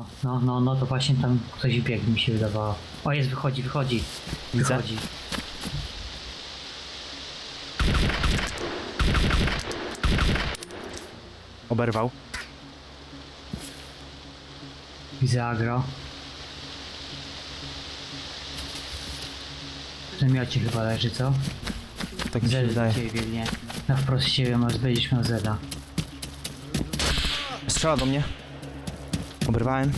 No, no, no, no to właśnie tam ktoś biegł mi się wydawało. O jest, wychodzi, wychodzi. Widzę. Wychodzi. Oberwał. Widzę agro. W namiocie chyba leży, co? Tak mi się Zed wydaje. ciebie biegnie. Na wprost ciebie masz, będziesz miał Zeda. Strzela do mnie. Oberwałem.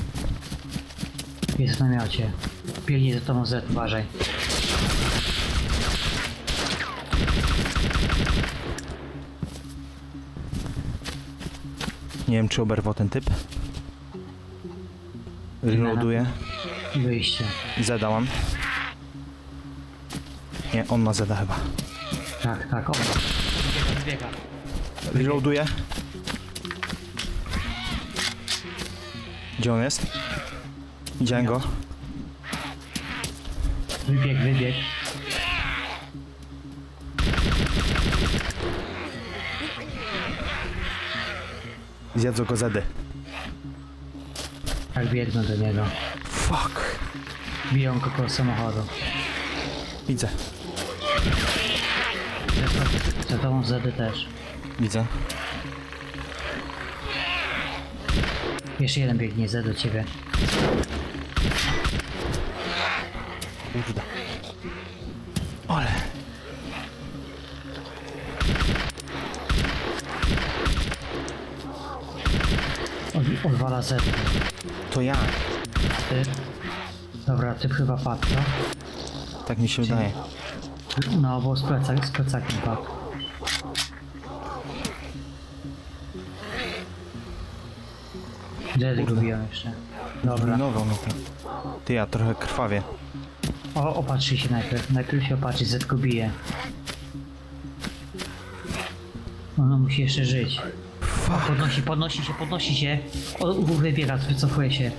Jest w namiocie. Biegnie za tobą Z, uważaj. Nie wiem, czy oberwał ten typ. Reloaduję. I wyjście. Zeda mam. Nie, on ma Zeda chyba. Tak, tak, o. Wybiega, wybiega. Reloaduję. Gdzie on jest? Widziałem go. Wybieg, wybieg. Zjadzą go Zedy. Tak biegnę do niego. Fuck. Biją go koło samochodu. Widzę. Za- Za tobą Zedy też. Widzę. Jeszcze jeden biegnie Z do ciebie. Kurde. Ale. Od, odwala Z. To ja. Ty. Dobra, typ chyba padł, co? Tak mi się wydaje. No, bo z, plecak, z plecakiem padł. Go biją jeszcze. Dobra. Zrujnował mnie to. Ty, ja trochę krwawie. O, opatrzyj się najpierw. Najpierw się opatrzyć, Z go bije. Ono musi jeszcze żyć. Fuck. Podnosi, podnosi się, podnosi się. O, wybiega, wycofuje się.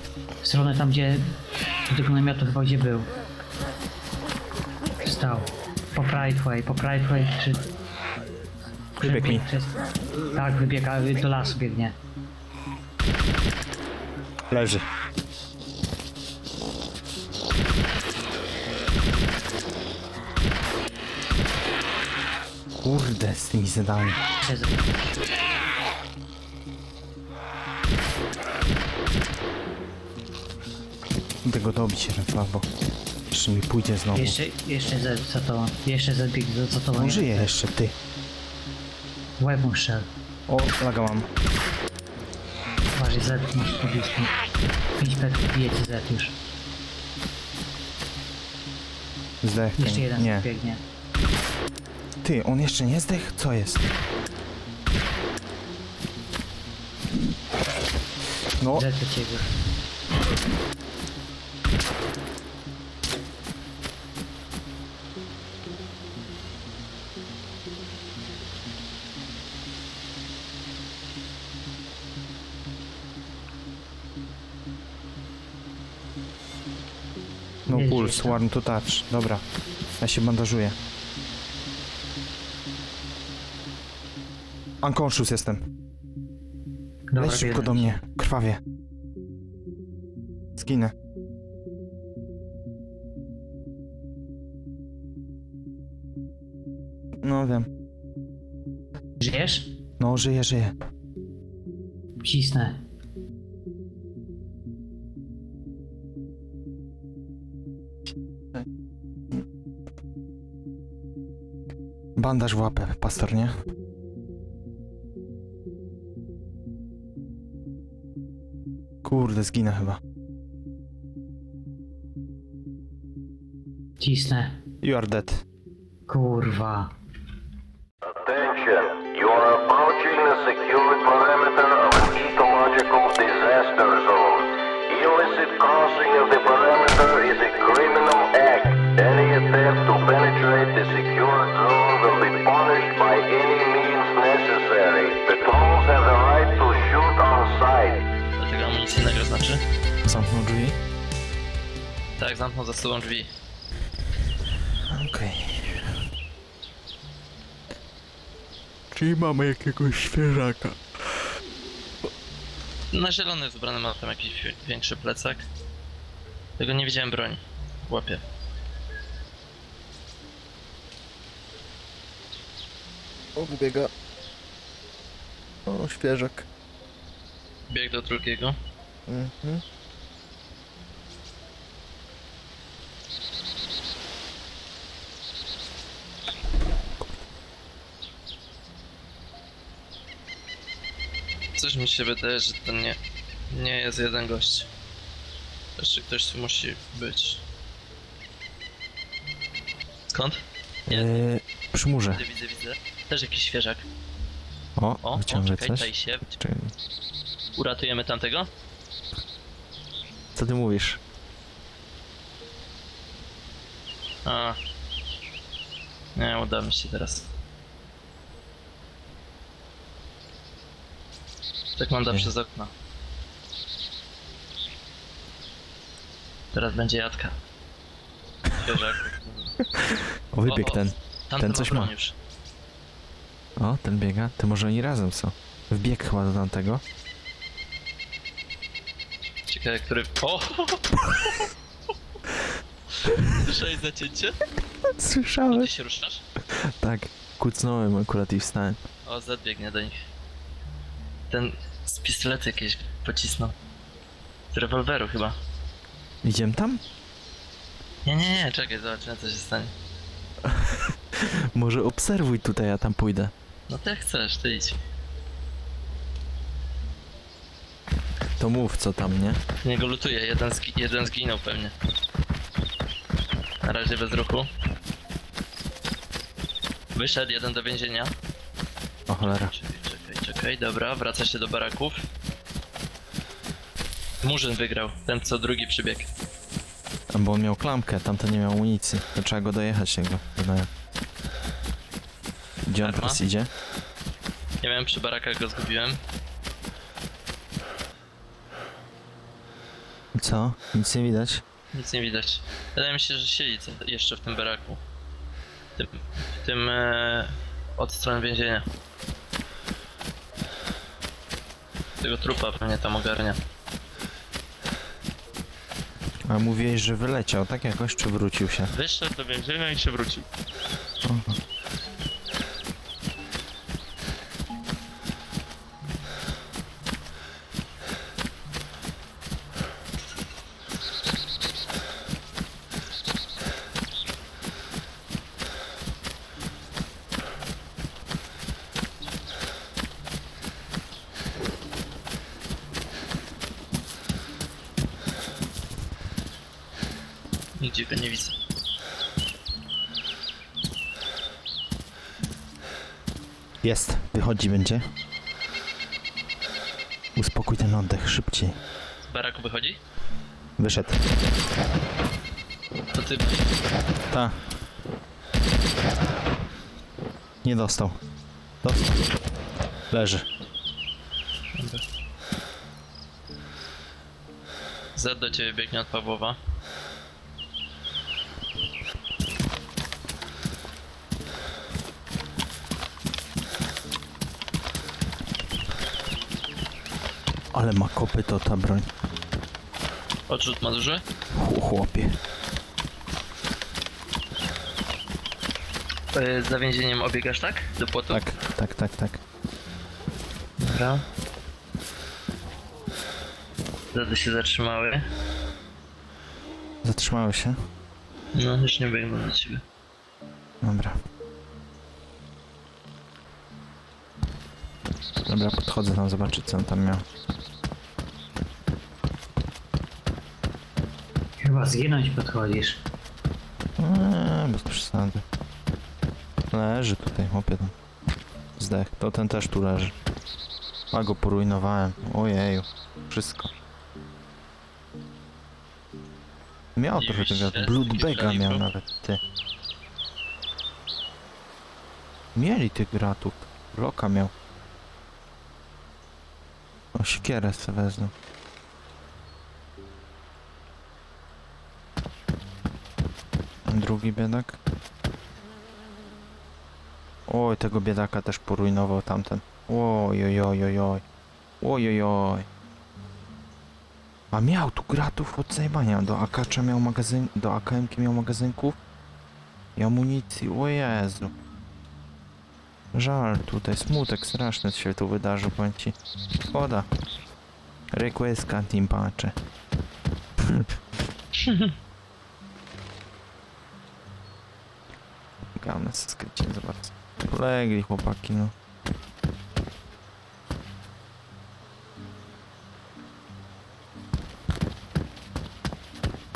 W stronę tam, gdzie... Do tego namiotu chyba, gdzie był. Wstał. Po Prideway, po Prideway, czy... Mi. Przez... Tak, wybiega, do lasu biegnie. Leży. Kurde, z tymi. Przez... Idę go dobić jeden chyba, bo jeszcze mi pójdzie znowu. Jeszcze, jeszcze Z za tobą. Jeszcze Z biegnie za tobą. On żyje jeszcze, ty. Łeb mu strzel. O, laga mam. Uważaj, Z masz po blisku. 5 metrów bije ci Z już. Zdech. Jeszcze jeden Nie. biegnie. Ty, on jeszcze nie zdech? Co jest? No, Z do ciebie. Jest warm to touch. Dobra, ja się bandażuję. Unconscious jestem. Dobra, Leć szybko biegnę. do mnie, krwawie. Zginę. No wiem. Żyjesz? No, żyję, żyję. Cisnę. Bandaż w łapę, pastor, nie? Kurde, zginę chyba. Cisnę. You are dead. Kurwa. Attention, you are approaching the secure perimeter of an ecological disaster zone. Illicit crossing of the perimeter is Tak, zamknął za sobą drzwi. Okej. Czyli mamy jakiegoś świeżaka. Na zielony wybrany ma tam jakiś wi- większy plecak. Tego nie widziałem broni. Łapie. O, wybiega. O, świeżak. Bieg do drugiego. Mhm. Coś mi się wydaje, że to nie, nie jest jeden gość. Jeszcze ktoś tu musi być. Skąd? Nie. Eee, przy murze. Widzę, widzę, widzę. Też jakiś świeżak. O, O, o wyciągnę czekaj, coś. się. Uratujemy tamtego? Co ty mówisz? A. Nie, uda mi się teraz. Tak manda Nie. przez okno. Teraz będzie jadka. Świeżak. O, wybieg ten. Tamten coś ma broń już. O, ten biega. Ty może oni razem są. Wbieg chyba do tamtego. Ciekawe, który... O! Słyszałeś zacięcie? Ty Słyszałeś? się ruszasz? Tak. Kucnąłem akurat i wstałem. O, Z biegnie do nich. Ten z pistoletu jakieś pocisnął. Z rewolweru chyba. Idziemy tam? Nie, nie, nie, czekaj, zobaczymy co się stanie. Może obserwuj tutaj, ja tam pójdę. No ty jak chcesz, ty idź. To mów co tam, nie? Niego lutuje, jeden, zgi jeden zginął pewnie. Na razie bez ruchu. Wyszedł jeden do więzienia. O cholera. Czekaj, dobra, wraca się do baraków. Murzyn wygrał, ten co drugi przybiegł. Bo on miał klamkę, tamten nie miał amunicji. To trzeba go dojechać jego. Wydaje. Gdzie on Arma? teraz idzie? Nie wiem, przy barakach go zgubiłem. Co? Nic nie widać? Nic nie widać. Wydaje mi się, że siedzi co- jeszcze w tym baraku. W tym, w tym e, od strony więzienia. Tego trupa pewnie tam ogarnia. A mówiłeś, że wyleciał, tak jakoś, czy wrócił się? Wyszedł do więzienia i się wrócił. Aha. Nigdzie go nie widzę. Jest, wychodzi będzie. Uspokój ten oddech szybciej. Z baraku wychodzi? Wyszedł. To ty. Ta. Nie dostał. Dostał. Leży. Z do ciebie biegnie od Pawłowa. Ma kopyto ta broń. Odrzut ma duży? Ch- Chłopie. E, za więzieniem obiegasz, tak? Do płotu? Tak, tak, tak, tak. Dobra. Zady się zatrzymały. Zatrzymały się. No, już nie biegną do ciebie. Dobra. Dobra, podchodzę tam zobaczyć co on tam miał. Chyba zginąć podchodzisz. Eee, bez przesady. Leży tutaj, chłopie tam. Zdech. To ten też tu leży. A go porujnowałem. Ojeju. Wszystko. Miał trochę Dziwisz tego. Bloodbaga miał nawet, ty. Mieli tych gratów. Loka miał. O, siekierę sobie wezmę. Drugi biedak. Oj, tego biedaka też porujnował tamten. Oj, oj, oj, oj, oj. Oj, oj, oj. A miał tu gratów od zajebania. Do AK miał magazyn, do AKM miał magazynków i amunicji. O Jezu. Żal tutaj, smutek straszny się tu wydarzył, powiem ci. Szkoda. Requestka team patche. Gamne skrycie, zobacz. Polegli chłopaki, no.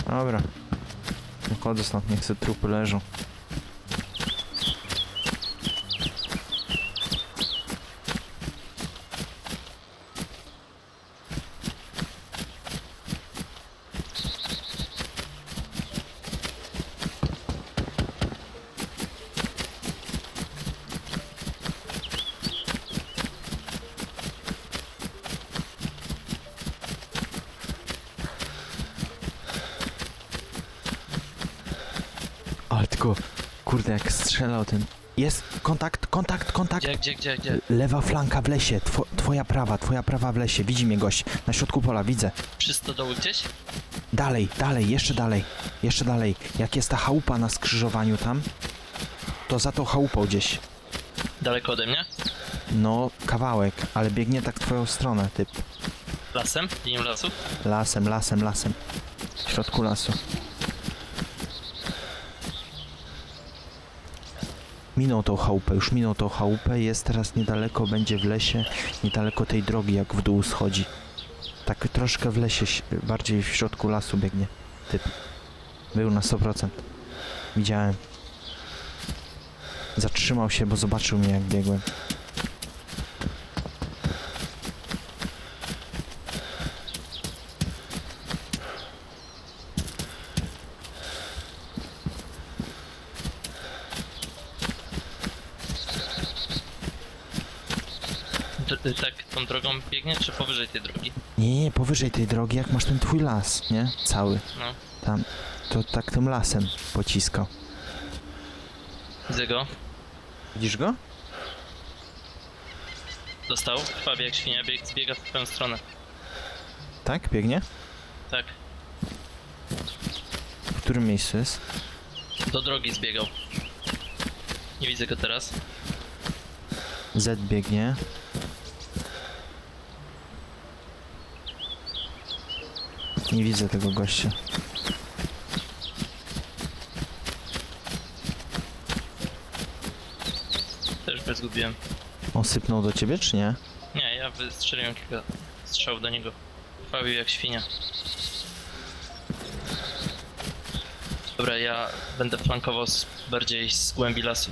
Dobra. Wychodzę stąd, niech se trupy leżą. Ale tylko, kurde, jak strzelał ten... Jest kontakt, kontakt, kontakt! Gdzie, gdzie, gdzie, gdzie? Lewa flanka w lesie, Two, twoja prawa, twoja prawa w lesie. Widzi mnie gość, na środku pola, widzę. Przy stodoły gdzieś? Dalej, dalej, jeszcze dalej, jeszcze dalej. Jak jest ta chałupa na skrzyżowaniu tam, to za tą chałupą gdzieś. Daleko ode mnie? No, kawałek, ale biegnie tak w twoją stronę, typ. Lasem? Linią lasu? Lasem, lasem, lasem. W środku lasu. Minął tą chałupę, już minął tą chałupę, jest teraz niedaleko, będzie w lesie, niedaleko tej drogi, jak w dół schodzi. Tak troszkę w lesie, bardziej w środku lasu biegnie, typ. Był na 100%. Widziałem. Zatrzymał się, bo zobaczył mnie, jak biegłem. D- tak, tą drogą biegnie, czy powyżej tej drogi? Nie, nie, powyżej tej drogi, jak masz ten twój las, nie? Cały. No. Tam, to tak tym lasem pociskał. Widzę go. Widzisz go? Dostał. Krwawie jak świnia, bieg, zbiega w twoją stronę. Tak, biegnie? Tak. W którym miejscu jest? Do drogi zbiegał. Nie widzę go teraz. Z biegnie. Nie widzę tego gościa. Też go zgubiłem. On sypnął do ciebie, czy nie? Nie, ja wystrzeliłem kilka strzałów do niego. Krwawił jak świnia. Dobra, ja będę flankował z, bardziej z głębi lasu.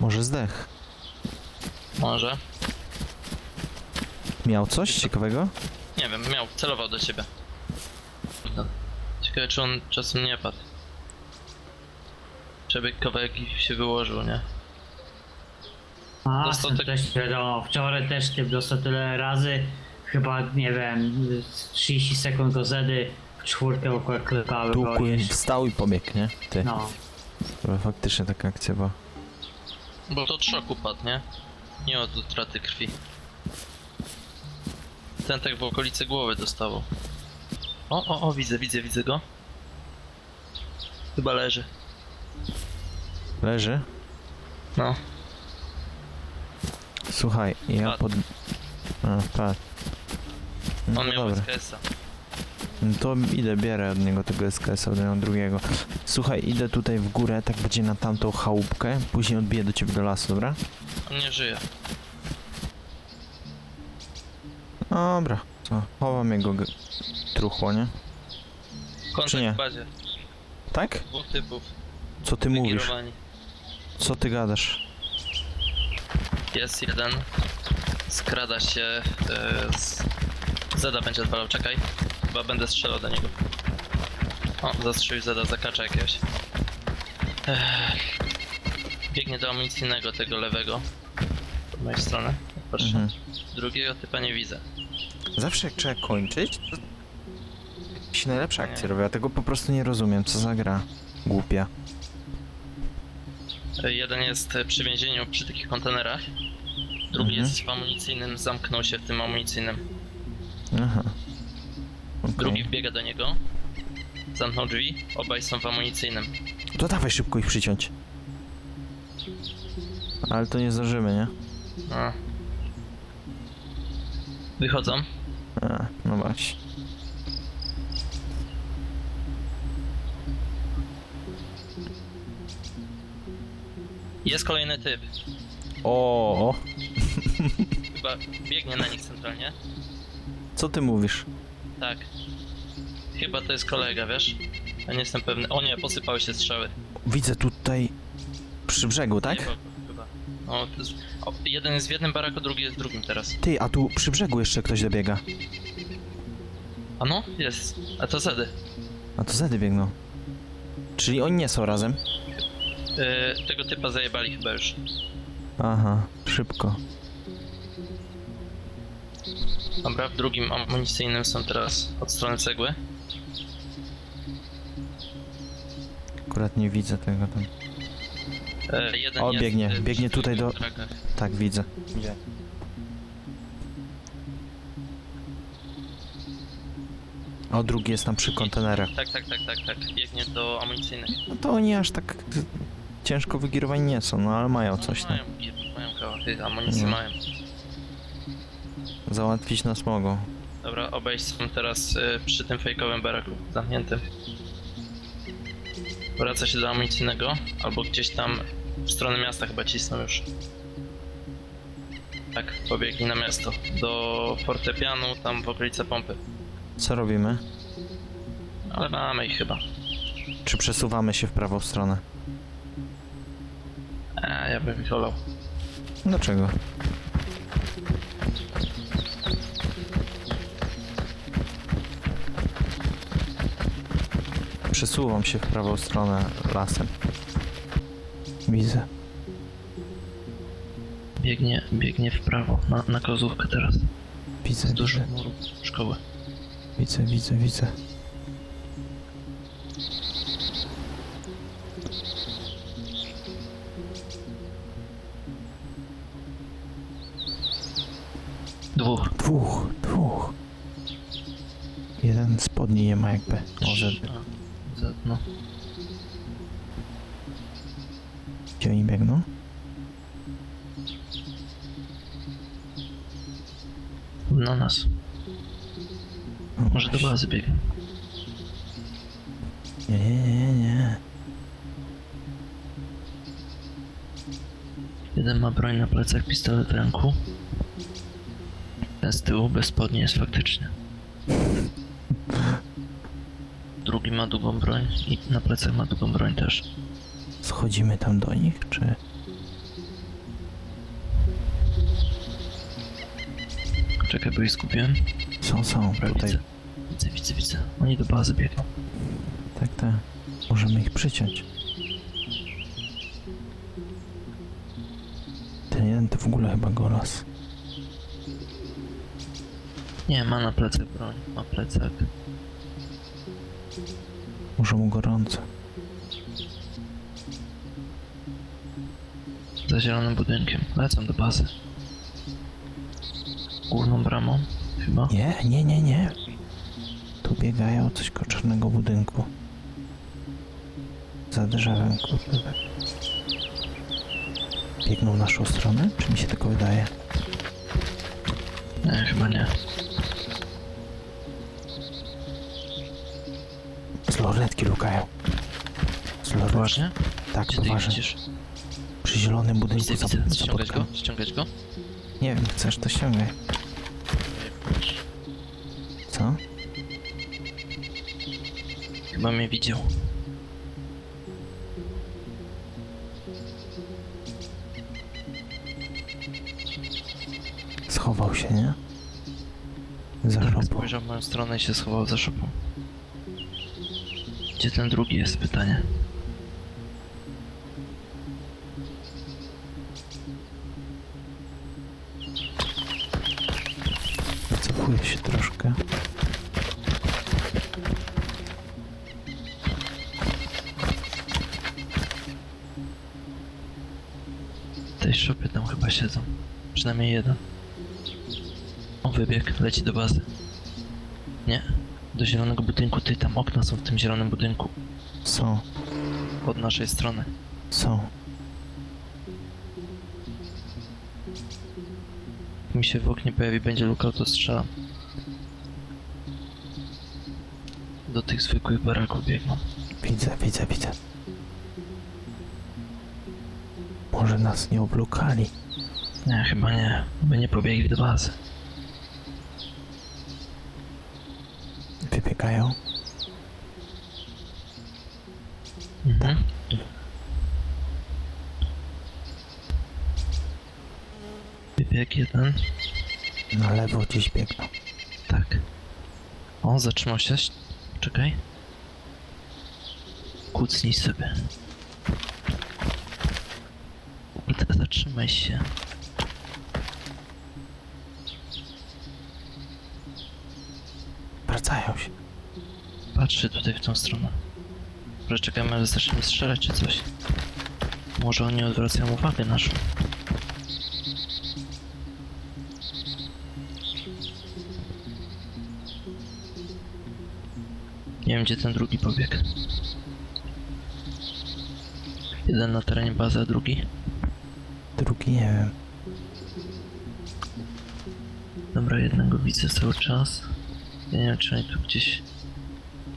Może zdech. Może? Miał coś ciekawego? Nie wiem, miał, celował do ciebie. No. Ciekawe, czy on czasem nie padł. Przebieg kawałek i się wyłożył, nie? A, Dostał tak- też wiadomo, wczoraj też typ dostał tyle razy, chyba, nie wiem, z 30 sekund go zedy, w czwórkę około klepały Tu go wstał i pobiegł, nie? Ty. No, Ale faktycznie taka akcja była. Bo to od szoku padł, nie? Nie od utraty krwi. Ten tak w okolicy głowy dostało. O, o, o, widzę, widzę, widzę go. Chyba leży. Leży? No. Słuchaj, ja Padł. pod... A, tak. No On miał dobra. SKS-a. No to idę, bierę od niego tego SKS-a, od niego drugiego. Słuchaj, idę tutaj w górę, tak będzie na tamtą chałupkę, później odbiję do ciebie do lasu, dobra? On nie żyje. Dobra, co? Chowam jego g- truchło, nie? Czy nie? w bazie. Tak? Dwóch typów. Co ty mówisz? wygirowani. Co ty gadasz? Jest jeden. Skrada się e, z... Zeda będzie odpalał, czekaj. Chyba będę strzelał do niego. O, zastrzelił Zeda, zakacza jakiegoś. Ech. Biegnie do amunicyjnego tego lewego. Po mojej strony. Patrzę. Mhm. Drugiego typa nie widzę. Zawsze jak trzeba kończyć, to się najlepsze akcje robią, ja tego po prostu nie rozumiem, co za gra. Głupia. Jeden jest przy więzieniu przy takich kontenerach. Drugi Mhm. jest w amunicyjnym, zamknął się w tym amunicyjnym. Aha. Okej. Drugi wbiega do niego. Zamknął drzwi. Obaj są w amunicyjnym. To dawaj szybko ich przyciąć. Ale to nie zdążymy, nie? A. Wychodzą. A, no właśnie. Jest kolejny typ. O, Chyba biegnie na nich centralnie. co ty mówisz? Tak. Chyba to jest kolega, wiesz? Ja nie jestem pewny. O nie, posypały się strzały. Widzę tutaj przy brzegu, Nie, tak? bo- jest... o, jeden jest w jednym baraku, drugi jest w drugim teraz. Ty, a tu przy brzegu jeszcze ktoś dobiega. A no, jest. A to Zedy. A to zedy biegną. Czyli oni nie są razem? Yy, tego typa zajebali chyba już. Aha, szybko. Dobra, w drugim amunicyjnym są teraz od strony cegły. Akurat nie widzę tego tam. E, jeden O, jest, biegnie, e, biegnie przy tutaj do- trakach. Tak, widzę. Gdzie? O, drugi jest tam przy kontenerach. Tak, tak, tak, tak, tak. Biegnie do amunicyjnych. No to oni aż tak ciężko wygierowani nie są, no ale mają coś no, tam. mają, mają amunicję No. mają. Załatwić nas mogą. Dobra, obaj są teraz e, przy tym fejkowym baraku, zamkniętym. Wraca się do amunicyjnego, albo gdzieś tam w stronę miasta chyba cisną już. Tak, pobiegli na miasto. Do fortepianu, tam w okolice pompy. Co robimy? Ale mamy ich chyba. Czy przesuwamy się w prawą stronę? A, ja bym ich olał. Dlaczego? Przesuwam się w prawą stronę lasem. Widzę. Biegnie, biegnie w prawo, na, na kozówkę teraz. Widzę, Wzdłuż widzę, muru szkoły. widzę, widzę, widzę. No. gdzie oni biegną? Na nas. O, Może do bazy biegną. Nie, nie, nie, nie. Jeden ma broń na plecach, pistolet w ręku. Ten z tyłu bez spodni jest faktycznie. Drugi ma długą broń i na plecach ma długą broń też. Schodzimy tam do nich, czy... Czekaj, bo ich skupiłem. Są, są, Dobra, tutaj. widzę. Widzę, widzę, widzę. Oni do bazy biegną. Tak, tak. Możemy ich przyciąć. Ten jeden to w ogóle chyba golas. Nie, ma na plecach broń. Ma plecak. Może mu gorąco. Za zielonym budynkiem. Lecą do bazy. Główną bramą. Chyba. Nie, nie, nie, nie. Tu biegają coś koło czarnego budynku. Za drzewem, kurde. Biegną w naszą stronę? Czy mi się tylko wydaje? Nie, chyba nie. Lornetki lukają. Z lornetki. Poważnie? Tak, Gdzie ty ich poważnie. widzisz? Przy zielonym budynku Widzę, za, widzę. za Ściągać go? Ściągać go? Nie wiem, chcesz to ściągaj. Co? Chyba mnie widział. Schował się, nie? Za Tak, szopą. spojrzał w moją stronę i się schował za szopą. Gdzie ten drugi jest pytanie? Wycofuję się troszkę. W tej szopie tam chyba siedzą. Przynajmniej jeden. On wybiegł, leci do bazy. Do zielonego budynku. Ty, tam okna są w tym zielonym budynku. Są, Od naszej strony. są. Jak mi się w oknie pojawi, będzie luka, to strzelam. Do tych zwykłych baraków biegną. Widzę, widzę, widzę. Może nas nie oblukali. Nie, chyba nie. By nie pobiegli do bazy. Wybiegają. Mhm. Jeden. Na lewo gdzieś biegną. Tak. O, zatrzymał się. Czekaj. Kucnij sobie. Kurde, zatrzymaj się. Wracają się. Patrzy tutaj w tą stronę. Może czekamy, aż zaczniemy strzelać czy coś. Może oni odwracają uwagę naszą. Nie wiem gdzie ten drugi pobiegł. Jeden na terenie bazy, a drugi? Drugi nie wiem. Dobra, jednego widzę cały czas. Nie wiem czy oni tu gdzieś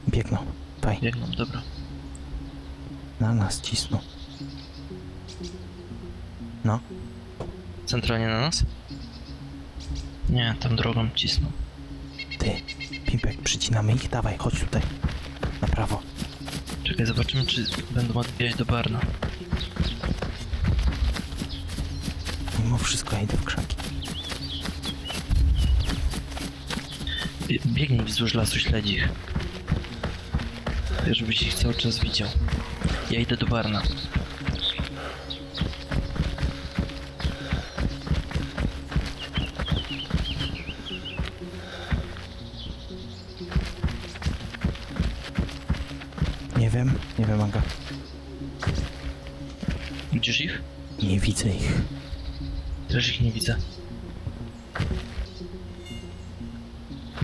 Biegną. Faj. biegną, dobra. Na nas cisną. No, Centralnie na nas? Nie, tam drogą cisną. ty. Pimpek, przycinamy ich. Dawaj, chodź tutaj. Na prawo. Czekaj, zobaczymy czy będą odbijać do Barna. Mimo wszystko ja idę w krzaki. Biegnij wzdłuż lasu, śledź ich. Wiesz, żebyś ich cały czas widział. Ja idę do Barna. Nie wiem, nie wiem, Aga. Widzisz ich? Nie widzę ich. Też ich nie widzę.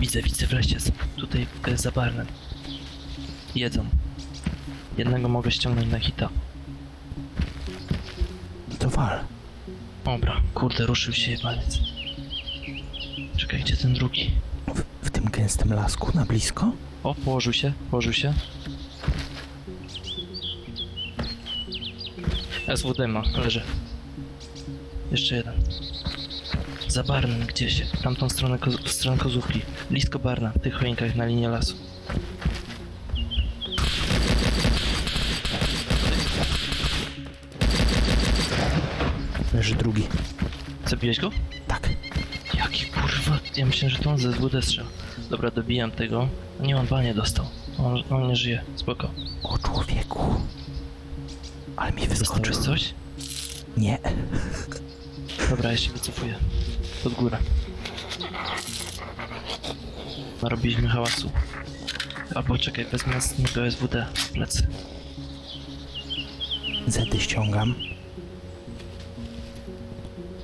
Widzę, widzę w lesie. są. Tutaj e, za Barnem. Jedzą. Jednego mogę ściągnąć na hita. To wal. Dobra, kurde, ruszył się jebaniec. Czekaj, gdzie ten drugi? W, w tym gęstym lasku na blisko? O, położył się, położył się. SWD ma, leży. Jeszcze jeden. Za Barnem gdzieś, w tamtą stronę, koz w stronę kozówki. Blisko Barna, w tych choinkach na linii lasu. Leży drugi. Zabiłeś go? Tak. Jaki kurwa, ja myślę, że to on ze SWD strzał. Dobra, dobijam tego. Nie, on banie dostał. On, on nie żyje, spoko. O człowieku. Ale mi wyskoczył. Dostałeś coś? Nie. Dobra, ja się wycofuję. Pod górę. Narobiliśmy hałasu. Albo czekaj, wezmę z niego SWD w plecy. Zedy ściągam.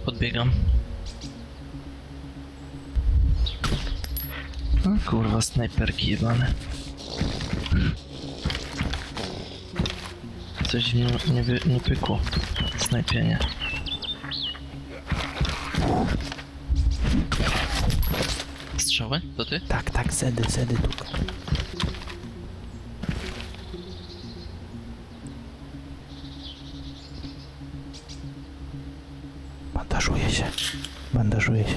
Podbiegam. Kurwa, snajperki jebane. Coś nie, nie, nie pykło. Snajpienie. Strzały? To ty? Tak, tak, zedy, zedy tutaj. Bandażuję się. Bandażuję się.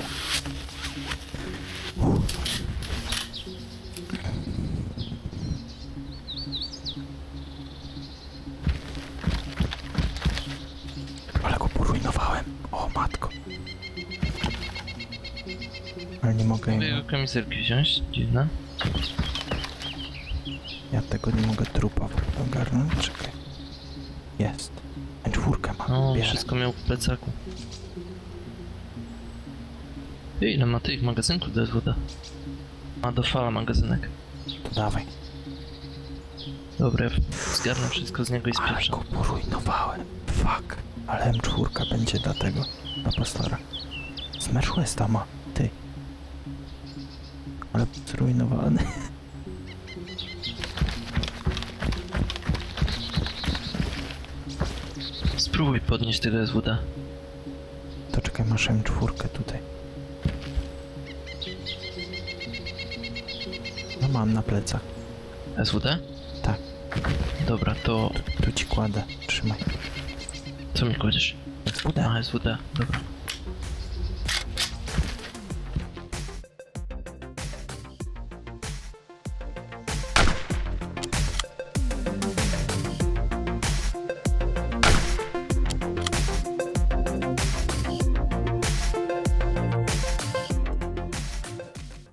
Ale nie mogę jego kamizelki wziąć? Dziwne. Ja tego nie mogę trupa ogarnąć. Czekaj. Jest. Czwórkę mam. No, Bierę. wszystko miał w plecaku. Ty, ile ma tych magazynków do SWD? Ma do fala magazynek. To dawaj. Dobra, ja zgarnę wszystko z niego i Ale spieprzę. go porujnowałem. Fuck. Ale M4 będzie dla tego. Dla pastora. Smash Westa ma. Zrujnowany. Spróbuj podnieść tego SWD. To czekaj, masz M4 tutaj. No mam na plecach. SWD? Tak. Dobra, to Tu ci kładę. Trzymaj. co mi kładziesz? SWD. A, SWD, dobra.